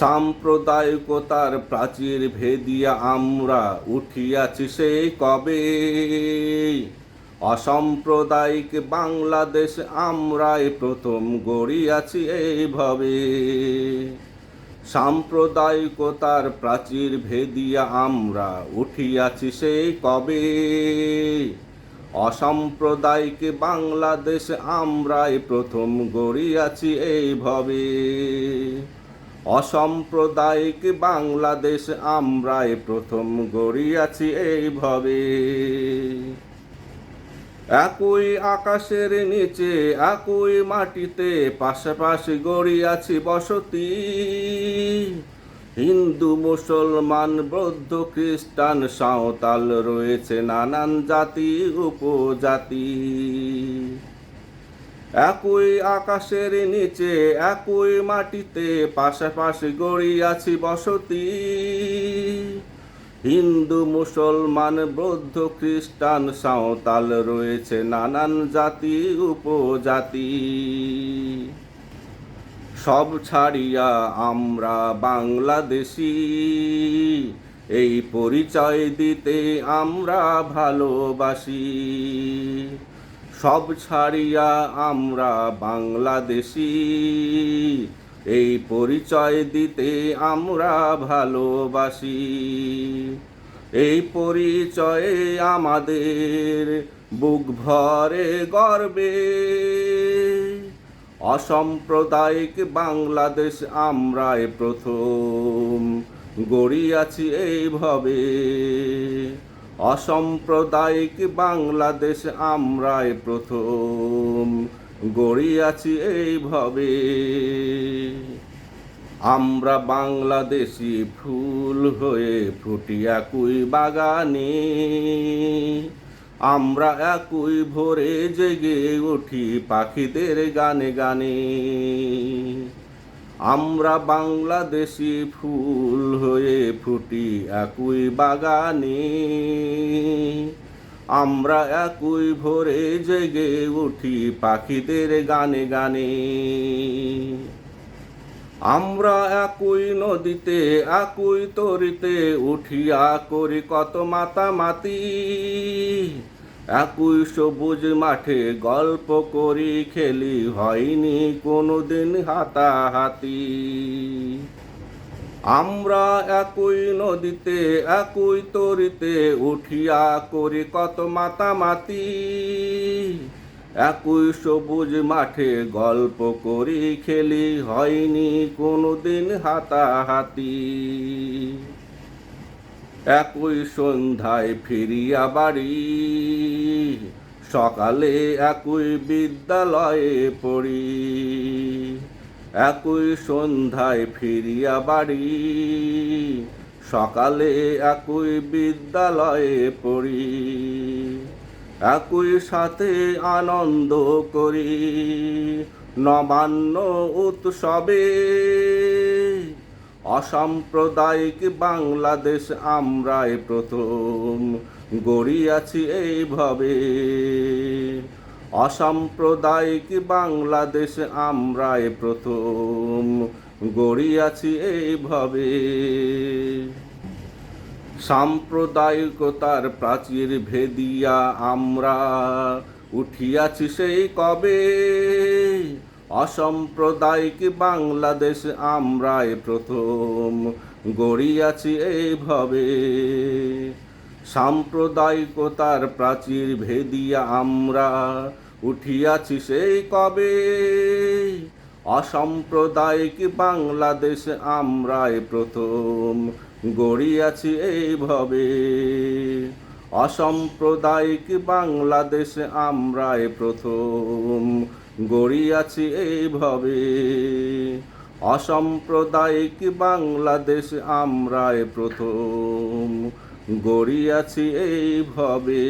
সাম্প্রদায়িকতার প্রাচীর ভেদিয়া আমরা উঠিয়াছি সেই কবে। অসাম্প্রদায়িক বাংলাদেশ আমরাই প্রথম গড়িয়াছি এইভাবে। সাম্প্রদায়িকতার প্রাচীর ভেদিয়া আমরা উঠিয়াছি সেই কবে। অসাম্প্রদায়িক বাংলাদেশ আমরাই প্রথম গড়িয়াছি এইভাবে। অসাম্প্রদায়িক বাংলাদেশ আমরাই প্রথম গড়িয়াছি এইভাবে। একই আকাশের নিচে, একই মাটিতে পাশাপাশি গড়িয়াছি বসতি। হিন্দু, মুসলমান, বৌদ্ধ, খ্রিস্টান, সাঁওতাল রয়েছে নানান জাতি, উপজাতি। একই আকাশের নিচে, একই মাটিতে পাশাপাশি গড়িয়াছি বসতি। হিন্দু, মুসলমান, বৌদ্ধ, খ্রিস্টান সাঁওতাল রয়েছে নানান জাতি, উপজাতি। সব ছাড়িয়া আমরা বাংলাদেশি। এই পরিচয় দিতে আমরা ভালোবাসি। সব ছাড়িয়া আমরা বাংলাদেশি। এই পরিচয় দিতে আমরা ভালোবাসি। এই পরিচয়ে আমাদের বুক ভরে গর্বে। অসাম্প্রদায়িক বাংলাদেশ আমরাই প্রথম গড়িয়াছি এইভাবে অসাম্প্রদায়িক বাংলাদেশ আমরাই প্রথম গড়িয়াছি এইভাবে আমরা বাংলাদেশি ফুল হয়ে ফুটি একই বাগানে। আমরা একই ভোরে জেগে উঠি পাখিদের গানে গানে। আমরা বাংলাদেশি ফুল হয়ে ফুটি একই বাগানে। আমরা একই ভোরে জেগে উঠি পাখিদের গানে গানে। আমরা একই নদীতে, একই তরিতে উঠিয়া করি কত মাতামাতি। একই সবুজ মাঠে গল্প করি, খেলি হয়নি কোনোদিন হাতাহাতি। আমরা একই নদীতে, একই তরিতে উঠিয়া করি কত মাতামাতি। একই সবুজ মাঠে গল্প করি, খেলি হয়নি কোনোদিন হাতাহাতি। একই সন্ধ্যায় ফিরিয়া বাড়ি। সকালে একই বিদ্যালয়ে পড়ি। একই সন্ধ্যায় ফিরিয়া বাড়ি। সকালে একই বিদ্যালয়ে পড়ি। একই সাথে আনন্দ করি। নবান্ন উৎসবে অসাম্প্রদায়িক বাংলাদেশ আমরাই প্রথম গড়িয়াছি এইভাবে। অসাম্প্রদায়িক বাংলাদেশ আমরাই প্রথম গড়িয়াছি এইভাবে। সাম্প্রদায়িকতার প্রাচীর ভেদিয়া আমরা উঠিয়াছি সেই কবে। অসাম্প্রদায়িক বাংলাদেশ, আমরাই প্রথম গড়িয়াছি এইভাবে। সাম্প্রদায়িকতার প্রাচীর ভেদিয়া আমরা উঠিয়াছি সেই কবে। অসাম্প্রদায়িক বাংলাদেশ, আমরাই প্রথম গড়িয়াছি এইভাবে। অসাম্প্রদায়িক বাংলাদেশ আমরাই প্রথম গড়িয়াছি এইভাবে। অসাম্প্রদায়িক বাংলাদেশ আমরাই প্রথম গড়িয়াছি এইভাবে।